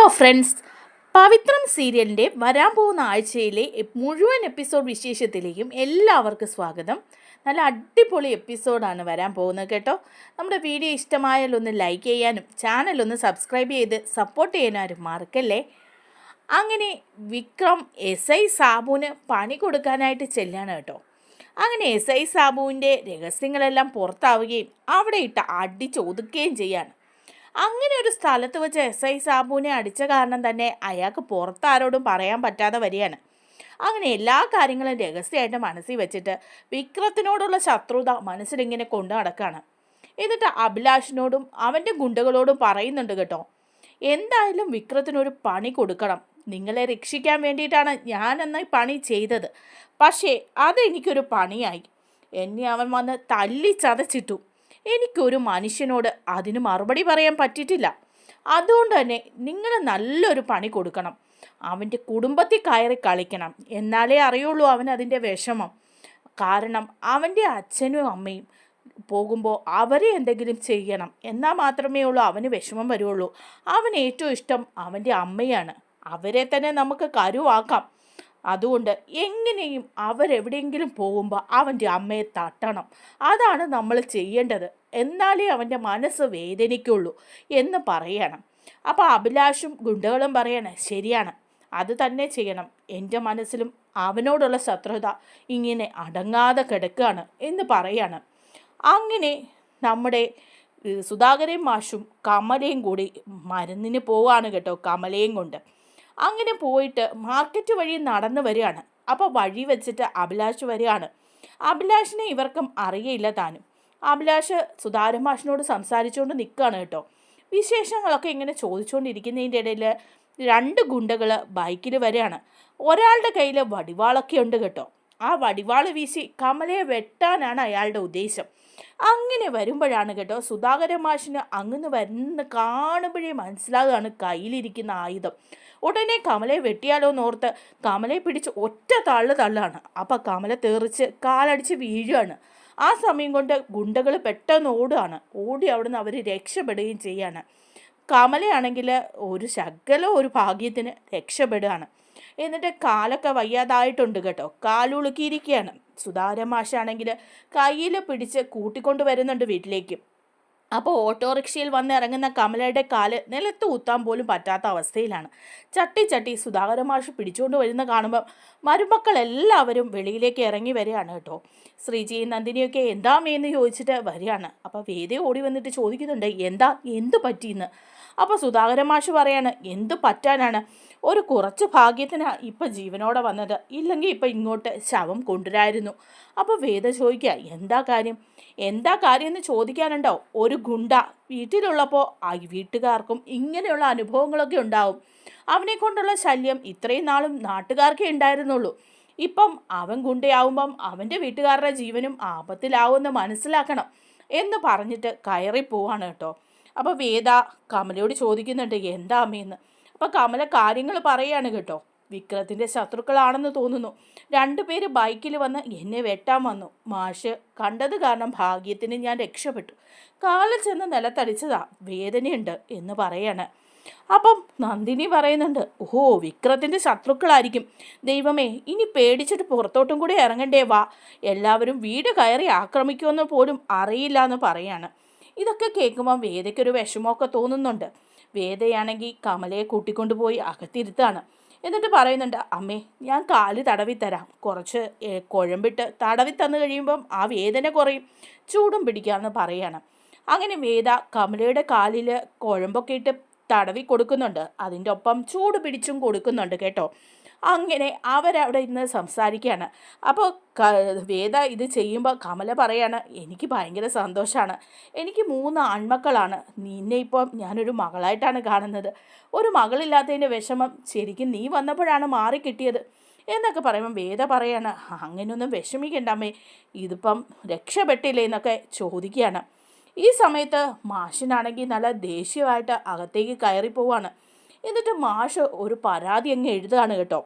Hello friends പവിത്രം സീരിയലിന്റെ വരാൻ പോകുന്ന ആഴ്ചയിലെ മുഴുവൻ എപ്പിസോഡ് വിശേഷത്തിലേക്കും എല്ലാവർക്കും സ്വാഗതം. നല്ല അടിപൊളി എപ്പിസോഡാണ് വരാൻ പോകുന്നത് കേട്ടോ. നമ്മുടെ വീഡിയോ ഇഷ്ടമായാൽ ഒന്ന് ലൈക്ക് ചെയ്യാനും ചാനൽ ഒന്ന് സബ്സ്ക്രൈബ് ചെയ്ത് സപ്പോർട്ട് ചെയ്യാനും മറക്കല്ലേ? അങ്ങനെ വിക്രം എസ് ഐ സാബുവിന് പണി കൊടുക്കാനായിട്ട് ചെല്ലാണ് കേട്ടോ. അങ്ങനെ എസ് ഐ സാബുവിന്റെ രഹസ്യങ്ങളെല്ലാം പുറത്താവുകയും അവിടെ ഇട്ട് അടിച്ചൊതുക്കുകയും ചെയ്യാണ്. അങ്ങനെ ഒരു സ്ഥലത്ത് വെച്ച് എസ് ഐ സാബുവിനെ അടിച്ച കാരണം തന്നെ അയാൾക്ക് പുറത്താരോടും പറയാൻ പറ്റാതെ വരികയാണ്. അങ്ങനെ എല്ലാ കാര്യങ്ങളും രഹസ്യമായിട്ട് മനസ്സിൽ വെച്ചിട്ട് വിക്രത്തിനോടുള്ള ശത്രുത മനസ്സിലിങ്ങനെ കൊണ്ടു നടക്കുകയാണ് എന്നിട്ട് അഭിലാഷിനോടും അവന്റെ ഗുണ്ടകളോടും പറയുന്നുണ്ട് കേട്ടോ. എന്തായാലും വിക്രത്തിനൊരു പണി കൊടുക്കണം. നിങ്ങളെ രക്ഷിക്കാൻ വേണ്ടിയിട്ടാണ് ഞാനെന്ന പണി ചെയ്തത്. പക്ഷേ അതെനിക്കൊരു പണിയായി. എന്നെ അവൻ വന്ന് തല്ലി ചതച്ചിട്ടു എനിക്കൊരു മനുഷ്യനോട് അതിന് മറുപടി പറയാൻ പറ്റിയിട്ടില്ല. അതുകൊണ്ട് തന്നെ നിങ്ങൾ നല്ലൊരു പണി കൊടുക്കണം. അവന്റെ കുടുംബത്തിൽ കയറി കളിക്കണം. എന്നാലേ അറിയുള്ളൂ അവൻ അതിന്റെ വിഷമം. കാരണം അവന്റെ അച്ഛനും അമ്മയും പോകുമ്പോൾ അവരെ എന്തെങ്കിലും ചെയ്യണം. എന്നാൽ മാത്രമേ ഉള്ളൂ അവന് വിഷമം വരുള്ളൂ. അവൻ ഏറ്റവും ഇഷ്ടം അവന്റെ അമ്മയാണ്. അവരെ തന്നെ നമുക്ക് കരുവാക്കാം. അതുകൊണ്ട് എങ്ങനെയും അവരെവിടെയെങ്കിലും പോകുമ്പോൾ അവന്റെ അമ്മയെ തട്ടണം. അതാണ് നമ്മൾ ചെയ്യേണ്ടത്. എന്നാലേ അവന്റെ മനസ്സ് വേദനിക്കുള്ളൂ എന്ന് പറയണം. അപ്പോൾ അഭിലാഷും ഗുണ്ടകളും പറയണേ ശരിയാണ്. അത് തന്നെ ചെയ്യണം. എന്റെ മനസ്സിലും അവനോടുള്ള ശത്രുത ഇങ്ങനെ അടങ്ങാതെ കിടക്കുകയാണ് എന്ന് പറയാണ്. അങ്ങനെ നമ്മുടെ സുധാകരൻ മാഷും കമലയും കൂടി മരുന്നിന് പോവാണ് കേട്ടോ കമലയും കൊണ്ട്. അങ്ങനെ പോയിട്ട് മാർക്കറ്റ് വഴി നടന്നു വരികയാണ്. അപ്പോൾ വഴി വെച്ചിട്ട് അഭിലാഷ് വരികയാണ്. അഭിലാഷിനെ ഇവർക്കും അറിയയില്ല താനും. അഭിലാഷ് സുധാരൻ സംസാരിച്ചുകൊണ്ട് നിൽക്കുകയാണ് കേട്ടോ. വിശേഷങ്ങളൊക്കെ ഇങ്ങനെ ചോദിച്ചുകൊണ്ടിരിക്കുന്നതിന്റെ ഇടയിൽ രണ്ട് ഗുണ്ടകൾ ബൈക്കിൽ വരികയാണ്. ഒരാളുടെ കയ്യിൽ വടിവാളൊക്കെ ഉണ്ട് കേട്ടോ. ആ വടിവാൾ വീശി കമലയെ വെട്ടാനാണ് അയാളുടെ ഉദ്ദേശം. അങ്ങനെ വരുമ്പോഴാണ് കേട്ടോ സുധാകര മാഷിന് അങ്ങ് വരുന്ന കാണുമ്പോഴേ മനസ്സിലാകുകയാണ് കയ്യിലിരിക്കുന്ന ആയുധം. ഉടനെ കമലയെ വെട്ടിയാലോ എന്നോർത്ത് കമലയെ പിടിച്ച് ഒറ്റ തള്ളു തള്ളാണ്. അപ്പം കമല തെറിച്ച് കാലടിച്ച് വീഴുകയാണ് ആ സമയം കൊണ്ട് ഗുണ്ടകൾ പെട്ടെന്ന് ഓടുകയാണ് ഓടി അവിടുന്ന് അവർ രക്ഷപ്പെടുകയും ചെയ്യാണ്. കമലയാണെങ്കിൽ ഒരു ശകലം ഒരു ഭാഗ്യത്തിന് രക്ഷപ്പെടുകയാണ് എന്നിട്ട് കാലൊക്കെ വയ്യാതായിട്ടുണ്ട് കേട്ടോ. കാലുളുക്കിയിരിക്കുകയാണ്. സുതാര മാഷാണെങ്കിൽ കയ്യിൽ പിടിച്ച് കൂട്ടിക്കൊണ്ട് വരുന്നുണ്ട് വീട്ടിലേക്ക്. അപ്പോൾ ഓട്ടോറിക്ഷയിൽ വന്നിറങ്ങുന്ന കമലയുടെ കാൽ നിലത്ത് ഊത്താൻ പോലും പറ്റാത്ത അവസ്ഥയിലാണ്. ചട്ടി ചട്ടി സുധാകര മാഷ് പിടിച്ചുകൊണ്ട് വരുന്ന കാണുമ്പം മരുമക്കൾ എല്ലാവരും വെളിയിലേക്ക് ഇറങ്ങി വരികയാണ് കേട്ടോ. ശ്രീജിയും നന്ദിനിയൊക്കെ എന്താ മേന്ന് ചോദിച്ചിട്ട് വരികയാണ്. അപ്പോൾ വേദി ഓടി വന്നിട്ട് ചോദിക്കുന്നുണ്ട് എന്താ എന്ത് പറ്റിയെന്ന്? അപ്പോൾ സുധാകര മാഷ് പറയാണ് എന്ത് പറ്റാനാണ്? ഒരു കുറച്ച് ഭാഗ്യത്തിനാണ് ഇപ്പം ജീവനോടെ വന്നത്. ഇല്ലെങ്കിൽ ഇപ്പം ഇങ്ങോട്ട് ശവം കൊണ്ടുവരായിരുന്നു. അപ്പോൾ വേദ ചോദിക്കുക എന്താ കാര്യം? എന്താ കാര്യം എന്ന് ചോദിക്കാനുണ്ടോ? ഒരു ഗുണ്ട വീട്ടിലുള്ളപ്പോൾ ആ വീട്ടുകാർക്കും ഇങ്ങനെയുള്ള അനുഭവങ്ങളൊക്കെ ഉണ്ടാവും. അവനെ കൊണ്ടുള്ള ശല്യം ഇത്രയും നാളും നാട്ടുകാർക്കേ ഉണ്ടായിരുന്നുള്ളൂ. ഇപ്പം അവൻ ഗുണ്ടയാവുമ്പം അവന്റെ വീട്ടുകാരുടെ ജീവനും ആപത്തിലാവുമെന്ന് മനസ്സിലാക്കണം എന്ന് പറഞ്ഞിട്ട് കയറി പോവാണ് കേട്ടോ. അപ്പോൾ വേദ കമലയോട് ചോദിക്കുന്നുണ്ട് എന്താ അമ്മയെന്ന് അപ്പോൾ കമല കാര്യങ്ങൾ പറയാണ് കേട്ടോ. വിക്രത്തിന്റെ ശത്രുക്കളാണെന്ന് തോന്നുന്നു. രണ്ടുപേര് ബൈക്കിൽ വന്ന് എന്നെ വെട്ടാൻ വന്നു. മാഷ് കണ്ടത് കാരണം ഭാഗ്യത്തിന് ഞാൻ രക്ഷപ്പെട്ടു. കാലിൽ ചെന്ന് നിലത്തടിച്ചതാ. വേദനയുണ്ട് എന്ന് പറയാണ്. അപ്പം നന്ദിനി പറയുന്നുണ്ട് ഓഹോ വിക്രത്തിന്റെ ശത്രുക്കളായിരിക്കും. ദൈവമേ ഇനി പേടിച്ചിട്ട് പുറത്തോട്ടും കൂടി ഇറങ്ങണ്ടേ വാ. എല്ലാവരും വീട് കയറി ആക്രമിക്കുമെന്ന് പോലും അറിയില്ല എന്ന് പറയാണ്. ഇതൊക്കെ കേൾക്കുമ്പോൾ വേദയ്ക്കൊരു വിഷമമൊക്കെ തോന്നുന്നുണ്ട്. വേദയാണെങ്കിൽ കമലയെ കൂട്ടിക്കൊണ്ടുപോയി അകത്തിരുത്താണ്. എന്നിട്ട് പറയുന്നുണ്ട് അമ്മേ ഞാൻ കാൽ തടവി തരാം കുറച്ച് കുഴമ്പിട്ട് തടവി തന്നു കഴിയുമ്പം ആ വേദന കുറയും. ചൂടും പിടിക്കാമെന്ന് പറയാണ്. അങ്ങനെ വേദ കമലയുടെ കാലിൽ കുഴമ്പൊക്കെ ഇട്ട് തടവി കൊടുക്കുന്നുണ്ട്. അതിന്റെ ഒപ്പം ചൂട് പിടിച്ചും കൊടുക്കുന്നുണ്ട് കേട്ടോ. അങ്ങനെ അവരവിടെ ഇന്ന് സംസാരിക്കുകയാണ്. അപ്പോൾ വേദ ഇത് ചെയ്യുമ്പോൾ കമല പറയാണ് എനിക്ക് ഭയങ്കര സന്തോഷമാണ് എനിക്ക് മൂന്ന് ആൺമക്കളാണ്. നിന്നെ ഇപ്പം ഞാനൊരു മകളായിട്ടാണ് കാണുന്നത്. ഒരു മകളില്ലാത്തതിന്റെ വിഷമം ശരിക്കും നീ വന്നപ്പോഴാണ് മാറിക്കിട്ടിയത് എന്നൊക്കെ പറയുമ്പോൾ വേദ പറയാണ് അങ്ങനെയൊന്നും വിഷമിക്കണ്ടമ്മേ ഇതിപ്പം രക്ഷപ്പെട്ടില്ലേ എന്നൊക്കെ ചോദിക്കുകയാണ്. ഈ സമയത്ത് മാഷിനാണെങ്കിൽ നല്ല ദേഷ്യമായിട്ട് അകത്തേക്ക് കയറി പോവാണ് എന്നിട്ട് മാഷ് ഒരു പരാതി അങ്ങ് എഴുതുകയാണ് കേട്ടോ.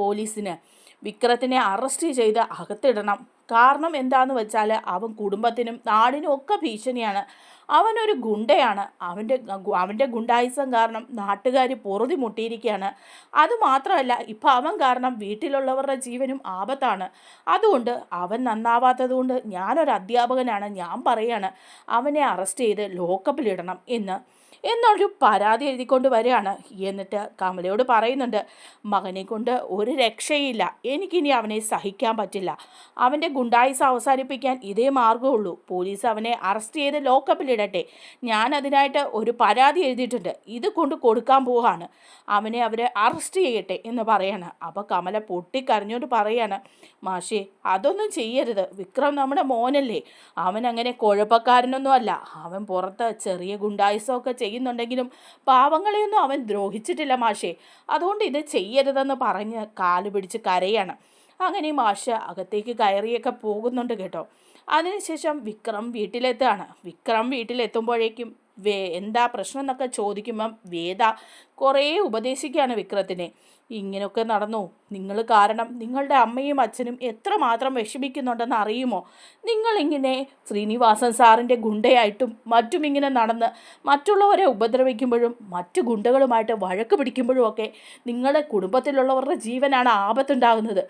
പോലീസിന് വിക്രത്തിനെ അറസ്റ്റ് ചെയ്ത് അകത്തിടണം. കാരണം എന്താണെന്ന് വെച്ചാൽ അവൻ കുടുംബത്തിനും നാടിനും ഒക്കെ ഭീഷണിയാണ്. അവനൊരു ഗുണ്ടയാണ്. അവന്റെ അവന്റെ ഗുണ്ടായുസം കാരണം നാട്ടുകാർ പൊറുതി മുട്ടിയിരിക്കുകയാണ് അതുമാത്രമല്ല ഇപ്പം അവൻ കാരണം വീട്ടിലുള്ളവരുടെ ജീവനും ആപത്താണ്. അതുകൊണ്ട് അവൻ നന്നാവാത്തത് കൊണ്ട് ഞാനൊരു അധ്യാപകനാണ് ഞാൻ പറയാണ് അവനെ അറസ്റ്റ് ചെയ്ത് ലോക്കപ്പിലിടണം എന്ന്. എന്നൊരു പരാതി എഴുതിക്കൊണ്ട് വരികയാണ്. എന്നിട്ട് കമലയോട് പറയുന്നുണ്ട് മകനെ കൊണ്ട് ഒരു രക്ഷയില്ല. എനിക്കിനി അവനെ സഹിക്കാൻ പറ്റില്ല. അവന്റെ ഗുണ്ടായുസ് അവസാനിപ്പിക്കാൻ ഇതേ മാർഗമുള്ളൂ പോലീസ് അവനെ അറസ്റ്റ് ചെയ്ത് ലോക്കപ്പിലിടട്ടെ ഞാൻ അതിനായിട്ട് ഒരു പരാതി എഴുതിയിട്ടുണ്ട്. ഇത് കൊണ്ട് കൊടുക്കാൻ പോവാണ് അവനെ അവരെ അറസ്റ്റ് ചെയ്യട്ടെ എന്ന് പറയാണ്. അപ്പോൾ കമല പൊട്ടിക്കരഞ്ഞോണ്ട് പറയാണ് മാഷേ അതൊന്നും ചെയ്യരുത്. വിക്രം നമ്മുടെ മോനല്ലേ. അവൻ അങ്ങനെ കുഴപ്പക്കാരനൊന്നും അല്ല. അവൻ പുറത്ത് ചെറിയ ഗുണ്ടായുസമൊക്കെ ചെയ്യുന്നുണ്ടെങ്കിലും പാവങ്ങളെയൊന്നും അവൻ ദ്രോഹിച്ചിട്ടില്ല മാഷേ. അതുകൊണ്ട് ഇത് ചെയ്യരുതെന്ന് പറഞ്ഞ് കാൽ പിടിച്ച് കരയാണ്. അങ്ങനെ മാഷ അകത്തേക്ക് കയറിയൊക്കെ പോകുന്നുണ്ട് കേട്ടോ. അതിനുശേഷം വിക്രം വീട്ടിലെത്താണ് വിക്രം വീട്ടിലെത്തുമ്പോഴേക്കും വേ എന്താ പ്രശ്നം എന്നൊക്കെ ചോദിക്കുമ്പം വേദ കുറേ ഉപദേശിക്കുകയാണ് വിക്രത്തിനെ. ഇങ്ങനെയൊക്കെ നടന്നു. നിങ്ങൾ കാരണം നിങ്ങളുടെ അമ്മയും അച്ഛനും എത്രമാത്രം വിഷമിക്കുന്നുണ്ടെന്ന് അറിയുമോ? നിങ്ങളിങ്ങനെ ശ്രീനിവാസൻ സാറിന്റെ ഗുണ്ടയായിട്ടും മറ്റും ഇങ്ങനെ നടന്ന് മറ്റുള്ളവരെ ഉപദ്രവിക്കുമ്പോഴും മറ്റു ഗുണ്ടകളുമായിട്ട് വഴക്ക് പിടിക്കുമ്പോഴും ഒക്കെ നിങ്ങളുടെ കുടുംബത്തിലുള്ളവരുടെ ജീവനാണ് ആപത്തുണ്ടാകുന്നത്.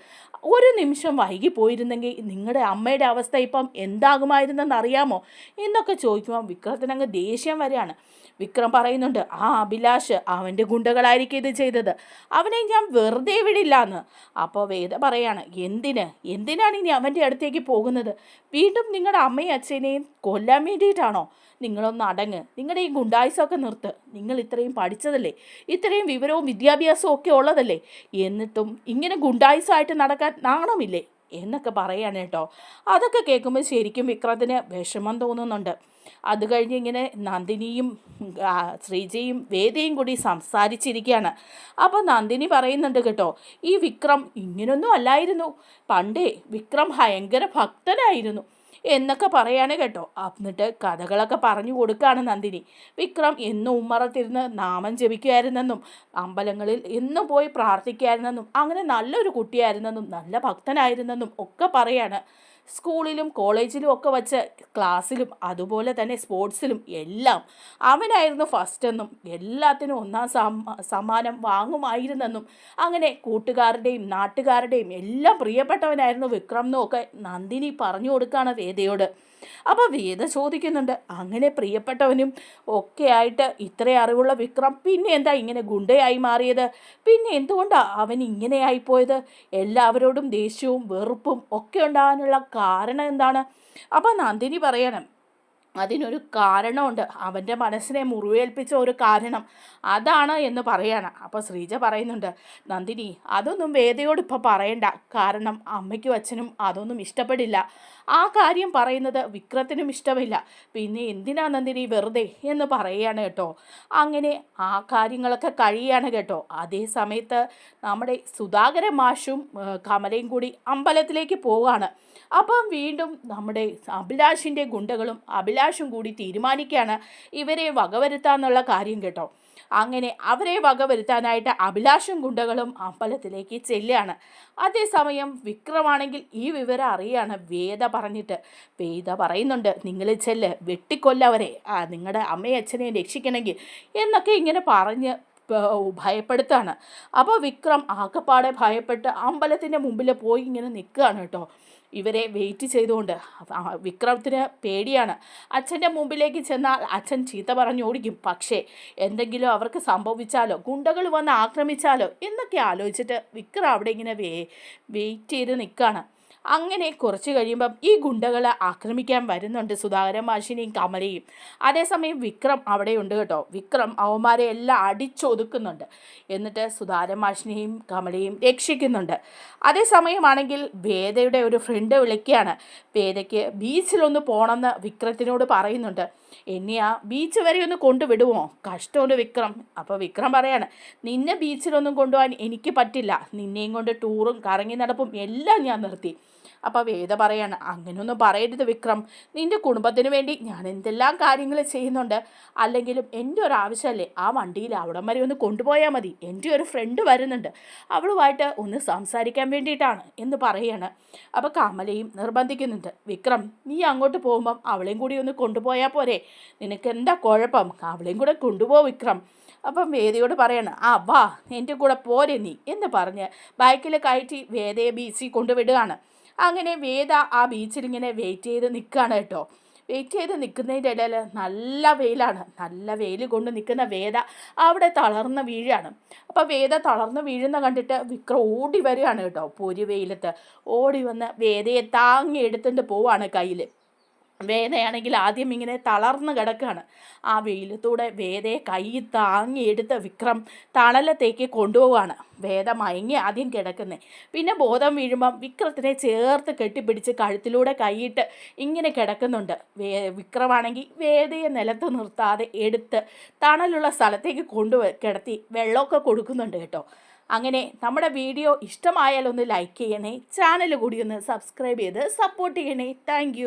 ഒരു നിമിഷം വൈകി പോയിരുന്നെങ്കിൽ നിങ്ങളുടെ അമ്മയുടെ അവസ്ഥ ഇപ്പം എന്താകുമായിരുന്നെന്ന് അറിയാമോ? എന്നൊക്കെ ചോദിക്കുമ്പോൾ വിക്രത്തിനങ്ങ് ദേഷ്യം വരെയാണ് വിക്രം പറയുന്നുണ്ട് ആ അഭിലാഷ് അവന്റെ ഗുണ്ടകളായിരിക്കും ഇത് ചെയ്തത്. അവനെ ഞാൻ വെറുതെ വിടില്ല. എന്ന് അപ്പോൾ വേദ പറയാണ് എന്തിന്? എന്തിനാണ് ഇനി അവന്റെ അടുത്തേക്ക് പോകുന്നത്? വീണ്ടും നിങ്ങളുടെ അമ്മയും അച്ഛനെയും കൊല്ലാൻ വേണ്ടിയിട്ടാണോ? നിങ്ങളൊന്ന് അടങ്ങ്. നിങ്ങളുടെ ഈ ഗുണ്ടായുസമൊക്കെ നിർത്ത്. നിങ്ങൾ ഇത്രയും പഠിച്ചതല്ലേ? ഇത്രയും വിവരവും വിദ്യാഭ്യാസവും ഒക്കെ ഉള്ളതല്ലേ? എന്നിട്ടും ഇങ്ങനെ ഗുണ്ടായുസമായിട്ട് നടക്കാൻ നാണമില്ലേ? എന്നൊക്കെ പറയാണ് കേട്ടോ. അതൊക്കെ കേൾക്കുമ്പോൾ ശരിക്കും വിക്രത്തിന് വിഷമം തോന്നുന്നുണ്ട്. അത് കഴിഞ്ഞ് ഇങ്ങനെ നന്ദിനിയും ശ്രീജയും വേദയും കൂടി സംസാരിച്ചിരിക്കുകയാണ്. അപ്പോൾ നന്ദിനി പറയുന്നുണ്ട് കേട്ടോ ഈ വിക്രം ഇങ്ങനൊന്നും അല്ലായിരുന്നു. പണ്ടേ വിക്രം ഭയങ്കര ഭക്തനായിരുന്നു. എന്നൊക്കെ പറയാണ് കേട്ടോ. എന്നിട്ട് കഥകളൊക്കെ പറഞ്ഞു കൊടുക്കുകയാണ് നന്ദിനി. വിക്രം എന്നും ഉമ്മറത്തിരുന്ന് നാമം ജപിക്കുമായിരുന്നെന്നും അമ്പലങ്ങളിൽ എന്നും പോയി പ്രാർത്ഥിക്കുമായിരുന്നെന്നും അങ്ങനെ നല്ലൊരു കുട്ടിയായിരുന്നെന്നും നല്ല ഭക്തനായിരുന്നെന്നും ഒക്കെ പറയാണ്. സ്കൂളിലും കോളേജിലും ഒക്കെ വച്ച് ക്ലാസ്സിലും അതുപോലെ തന്നെ സ്പോർട്സിലും എല്ലാം അവനായിരുന്നു ഫസ്റ്റ് എന്നും എല്ലാത്തിനും ഒന്നാം സമ്മ സമ്മാനം വാങ്ങുമായിരുന്നെന്നും അങ്ങനെ കൂട്ടുകാരുടെയും നാട്ടുകാരുടെയും എല്ലാം പ്രിയപ്പെട്ടവനായിരുന്നു വിക്രം എന്നും ഒക്കെ നന്ദിനി പറഞ്ഞു കൊടുക്കുകയാണ് വേദയോട്. അപ്പോൾ വേദ ചോദിക്കുന്നുണ്ട് അങ്ങനെ പ്രിയപ്പെട്ടവനും ഒക്കെ ആയിട്ട് ഇത്ര അറിവുള്ള വിക്രം പിന്നെ എന്താ ഇങ്ങനെ ഗുണ്ടയായി മാറിയത്? പിന്നെ എന്തുകൊണ്ടാണ് അവൻ ഇങ്ങനെയായിപ്പോയത് എല്ലാവരോടും ദേഷ്യവും വെറുപ്പും ഒക്കെ ഉണ്ടാകാനുള്ള കാരണം എന്താണ്? അപ്പോൾ നന്ദിനി പറയണം അതിനൊരു കാരണമുണ്ട്. അവന്റെ മനസ്സിനെ മുറിവേൽപ്പിച്ച ഒരു കാരണം. അതാണ് എന്ന് പറയാണ്. അപ്പോൾ ശ്രീജ പറയുന്നുണ്ട് നന്ദിനി അതൊന്നും വേദയോട് ഇപ്പോൾ പറയണ്ട. കാരണം അമ്മയ്ക്കും അച്ഛനും അതൊന്നും ഇഷ്ടപ്പെടില്ല. ആ കാര്യം പറയുന്നത് വിക്രത്തിനും ഇഷ്ടമില്ല. പിന്നെ എന്തിനാ നന്ദിനി വെറുതെ? എന്ന് പറയുകയാണ് കേട്ടോ. അങ്ങനെ ആ കാര്യങ്ങളൊക്കെ കഴിയാണ് കേട്ടോ. അതേ സമയത്ത് നമ്മുടെ സുധാകര മാഷും കമലയും കൂടി അമ്പലത്തിലേക്ക് പോവുകയാണ്. അപ്പം വീണ്ടും നമ്മുടെ അഭിലാഷിന്റെ ഗുണ്ടകളും അഭിലാഷും കൂടി തീരുമാനിക്കുകയാണ് ഇവരെ വകവരുത്താന്നുള്ള കാര്യം കേട്ടോ. അങ്ങനെ അവരെ വകവരുത്താനായിട്ട് അഭിലാഷും ഗുണ്ടകളും അമ്പലത്തിലേക്ക് ചെല്ലുകയാണ്. അതേസമയം വിക്രമാണെങ്കിൽ ഈ വിവരം അറിയാണ് വേദ പറഞ്ഞിട്ട്. വേദ പറയുന്നുണ്ട് നിങ്ങൾ ചെല്ല് വെട്ടിക്കൊല്ലവരെ ആ നിങ്ങളുടെ അമ്മയും അച്ഛനെയും രക്ഷിക്കണമെങ്കിൽ എന്നൊക്കെ ഇങ്ങനെ പറഞ്ഞ് ഭയപ്പെടുത്താണ് അപ്പോൾ വിക്രം ആകപ്പാടെ ഭയപ്പെട്ട് അമ്പലത്തിന്റെ മുമ്പിൽ പോയി ഇങ്ങനെ നിൽക്കുകയാണ് കേട്ടോ. ഇവരെ വെയിറ്റ് ചെയ്തുകൊണ്ട്. വിക്രമത്തിന് പേടിയാണ്. അച്ഛന്റെ മുമ്പിലേക്ക് ചെന്നാൽ അച്ഛൻ ചീത്ത പറഞ്ഞു ഓടിക്കും പക്ഷേ എന്തെങ്കിലും അവർക്ക് സംഭവിച്ചാലോ ഗുണ്ടകൾ വന്ന് ആക്രമിച്ചാലോ എന്നൊക്കെ ആലോചിച്ചിട്ട് വിക്രം അവിടെ ഇങ്ങനെ വേ വെയിറ്റ് ചെയ്ത് നിൽക്കുകയാണ് അങ്ങനെ കുറച്ച് കഴിയുമ്പം ഈ ഗുണ്ടകൾ ആക്രമിക്കാൻ വരുന്നുണ്ട് സുധാകരൻ മാഷിനെയും കമലയും. അതേസമയം വിക്രം അവിടെയുണ്ട് കേട്ടോ. വിക്രം അവന്മാരെ എല്ലാം അടിച്ചൊതുക്കുന്നുണ്ട്. എന്നിട്ട് സുധാകരൻ മാഷിനെയും കമലയും രക്ഷിക്കുന്നുണ്ട്. അതേസമയമാണെങ്കിൽ വേദയുടെ ഒരു ഫ്രണ്ട് വിളിക്കുകയാണ്. വേദയ്ക്ക് ബീച്ചിലൊന്ന് പോകണമെന്ന് വിക്രത്തിനോട് പറയുന്നുണ്ട്. എന്നെ ആ ബീച്ച് വരെ ഒന്ന് കൊണ്ടുവിടുമോ കഷ്ടമുണ്ട് വിക്രം. അപ്പോൾ വിക്രം പറയാണ് നിന്നെ ബീച്ചിലൊന്നും കൊണ്ടുപോകാൻ എനിക്ക് പറ്റില്ല. നിന്നെയും കൊണ്ട് ടൂറും കറങ്ങി നടപ്പും എല്ലാം ഞാൻ നിർത്തി. അപ്പോൾ വേദ പറയാണ് അങ്ങനെയൊന്നും പറയരുത് വിക്രം. നിന്റെ കുടുംബത്തിന് വേണ്ടി ഞാൻ എന്തെല്ലാം കാര്യങ്ങൾ ചെയ്യുന്നുണ്ട്. അല്ലെങ്കിലും എന്റെ ഒരു ആവശ്യമല്ലേ ആ വണ്ടിയിൽ അവിടം വരെ ഒന്ന് കൊണ്ടുപോയാൽ മതി. എന്റെ ഒരു ഫ്രണ്ട് വരുന്നുണ്ട്. അവളുമായിട്ട് ഒന്ന് സംസാരിക്കാൻ വേണ്ടിയിട്ടാണ് എന്ന് പറയാണ്. അപ്പോൾ കമലയും നിർബന്ധിക്കുന്നുണ്ട് വിക്രം നീ അങ്ങോട്ട് പോകുമ്പം അവളെയും കൂടി ഒന്ന് കൊണ്ടുപോയാൽ പോരെ. നിനക്ക് എന്താ കുഴപ്പം? അവളെയും കൂടെ കൊണ്ടുപോ വിക്രം. അപ്പം വേദയോട് പറയാണ് ആ വാ എന്റെ കൂടെ പോരെ നീ എന്ന് പറഞ്ഞ് ബൈക്കിൽ കയറ്റി വേദയെ ബീച്ചിൽ കൊണ്ടുവിടുകയാണ്. അങ്ങനെ വേദ ആ ബീച്ചിൽ ഇങ്ങനെ വെയിറ്റ് ചെയ്ത് നിൽക്കുകയാണ് കേട്ടോ. വെയിറ്റ് ചെയ്ത് നിൽക്കുന്നതിന്റെ ഇടയിൽ നല്ല വെയിലാണ്. നല്ല വെയിൽ കൊണ്ട് നിൽക്കുന്ന വേദ അവിടെ തളർന്ന് വീഴാണ് അപ്പോൾ വേദ തളർന്ന് വീഴുന്ന കണ്ടിട്ട് വിക്രം ഓടി വരികയാണ് കേട്ടോ പൊരി വെയിലത്ത്. ഓടി വന്ന് വേദയെ താങ്ങി എടുത്തുകൊണ്ട് പോവാണ് കയ്യിൽ വേദയാണെങ്കിൽ ആദ്യം ഇങ്ങനെ തളർന്ന് കിടക്കുകയാണ് ആ വെയിലത്തൂടെ വേദയെ കൈ താങ്ങിയെടുത്ത വിക്രം തണലത്തേക്ക് കൊണ്ടുപോവാണ് വേദ മയങ്ങി ആദ്യം കിടക്കുന്നത് പിന്നെ ബോധം വീഴുമ്പം വിക്രത്തിനെ ചേർത്ത് കെട്ടിപ്പിടിച്ച് കഴുത്തിലൂടെ കൈയിട്ട് ഇങ്ങനെ കിടക്കുന്നുണ്ട്. വേ വിക്രമാണെങ്കിൽ വേദയെ നിലത്ത് നിർത്താതെ എടുത്ത് തണലുള്ള സ്ഥലത്തേക്ക് കൊണ്ടു കിടത്തി വെള്ളമൊക്കെ കൊടുക്കുന്നുണ്ട് കേട്ടോ. അങ്ങനെ നമ്മുടെ വീഡിയോ ഇഷ്ടമായാലൊന്ന് ലൈക്ക് ചെയ്യണേ ചാനൽ കൂടി ഒന്ന് സബ്സ്ക്രൈബ് ചെയ്ത് സപ്പോർട്ട് ചെയ്യണേ. താങ്ക്